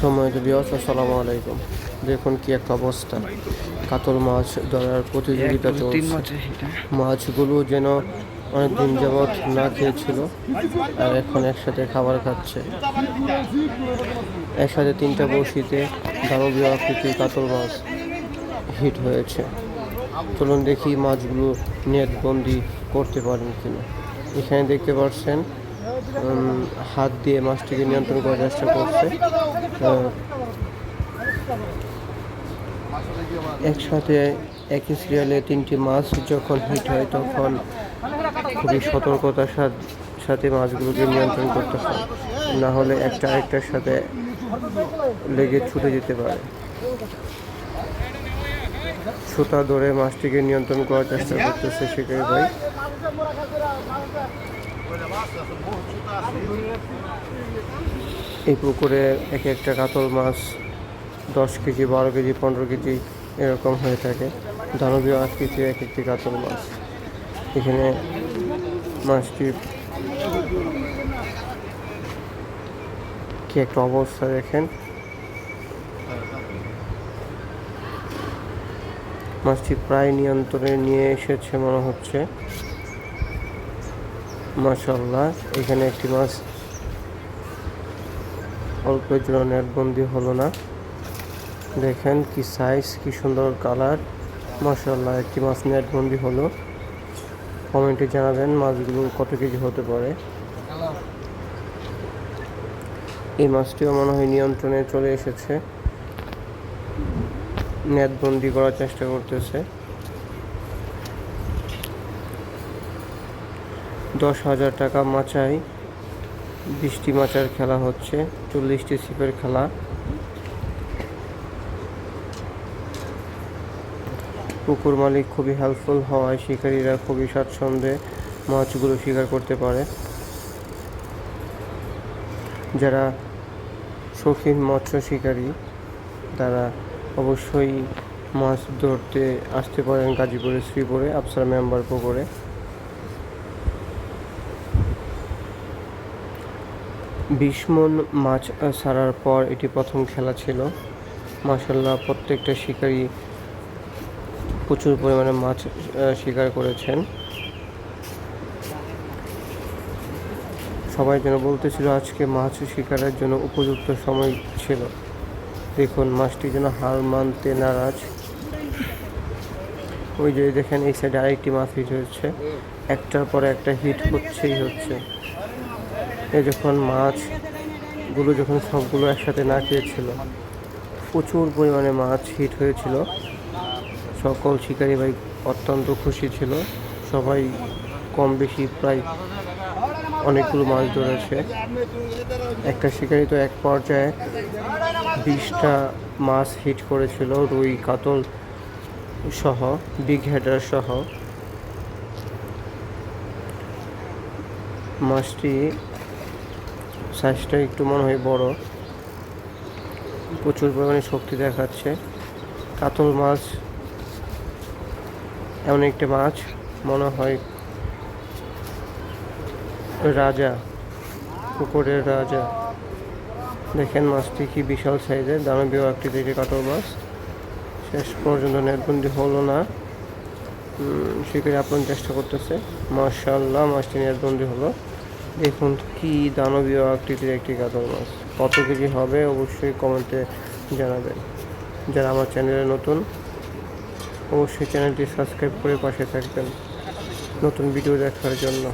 সময় বিয়স আসসালামু আলাইকুম। দেখুন কি একটা অবস্থা। কাতল মাছ ধরার প্রতিযোগিতা চলছে। মাছগুলো যেন অনেক দিন যাবৎ না খেয়েছিল আর এখন একসাথে খাবার খাচ্ছে। একসাথে তিনটা বসিতে দানবীয় আকৃতির কাতল মাছ হিট হয়েছে। চলুন দেখি মাছগুলো নেটবন্দি করতে পারেন কিনা। এখানে দেখতে পাচ্ছেন হাত দিয়ে মাছটিকে নিয়ন্ত্রণ করার চেষ্টা করছে। একসাথে একই সিরিয়ালে তিনটি মাছ যখন হিট হয়, তখন খুবই সতর্কতার সাথ- মাছগুলোকে নিয়ন্ত্রণ করতে হয়। না হলে একটা আরেকটার সাথে লেগে ছুটে যেতে পারে। সুতা ধরে মাছটিকে নিয়ন্ত্রণ করার চেষ্টা করতেছে শিকারি ভাই। এই পুকুরে এক একটা কাতল মাছ, দশ কেজি, বারো কেজি, পনেরো কেজি এরকম হয়ে থাকে। দানবীয় কেজি এক একটি কাতল মাছ। এখানে মাছটি কি একটা অবস্থা দেখেন? মাছটি প্রায় নিয়ন্ত্রণে নিয়ে এসেছে মনে হচ্ছে। মাশাল্লাহ এখানে একটি মাছ অল্পের জন্য নেটবন্দি হলো না। দেখেন কি সাইজ কি সুন্দর কালার মাশাল্লাহ একটি মাছ নেটবন্দি হলো। কমেন্টে জানাবেন মাছগুলো কত কেজি হতে পারে। এই মাছটিও মনে হয় নিয়ন্ত্রণে চলে এসেছে। নেটবন্দি করার চেষ্টা করতেছে। দশ হাজার টাকা মাচায় বিশটি মাচার খেলা হচ্ছে, চল্লিশটি ছিপের খেলা। পুকুর মালিক খুবই হেল্পফুল হওয়ায় শিকারীরা খুবই স্বাচ্ছন্দ্যে মাছগুলো শিকার করতে পারে। যারা শৌখিন মৎস্য শিকারী, তারা অবশ্যই মাছ ধরতে আসতে পারেন গাজীপুরের শ্রীপুরে, আফসার মেম্বার পুকুরে। বিশ মন মাছ ছাড়ার পর এটি প্রথম খেলা ছিল। মাসাল্লাহ প্রত্যেকটা শিকারী প্রচুর পরিমাণে মাছ শিকার করেছেন। সবাই যেন বলতেছিল আজকে মাছ শিকারের জন্য উপযুক্ত সময় ছিল। দেখুন, মাছটি যেন হার মানতে নারাজ। ওই যে দেখেন, এই সাইডে আরেকটি মাছ হিট হচ্ছে একটার পর একটা হিট হচ্ছেই হচ্ছে। এ যখন মাছগুলো যখন সবগুলো একসাথে না খেয়েছিল, প্রচুর পরিমাণে মাছ হিট হয়েছিল। সকল শিকারী ভাই অত্যন্ত খুশি ছিল। সবাই কম বেশি প্রায় অনেকগুলো মাছ ধরেছে। একটা শিকারি তো এক পর্যায়ে বিশটা মাছ হিট করেছিল, রুই, কাতল সহ বিগ হেডার সহ। মাছটি সাইজটা একটু মনে হয় বড়। প্রচুর পরিমাণে শক্তি দেখাচ্ছে। কাতল মাছ, এমন একটা মাছ, মনে হয় রাজা, পুকুরের রাজা। দেখেন মাছটি কি বিশাল সাইজের দানবীয় আকৃতির কাতল মাছ। শেষ পর্যন্ত নেটবন্দি হলো না। শিকারি আপন চেষ্টা করতেছে। মার্শাল্লাহ মাছটি নেটবন্দি হলো। দেখুন, কি দানবীয় আকৃতির একটি কাতল মাছ। কত কেজি হবে অবশ্যই কমেন্টে জানাবেন। যারা আমার চ্যানেলে নতুন, অবশ্যই চ্যানেলটি সাবস্ক্রাইব করে পাশে থাকবেন। নতুন ভিডিও দেখার জন্য।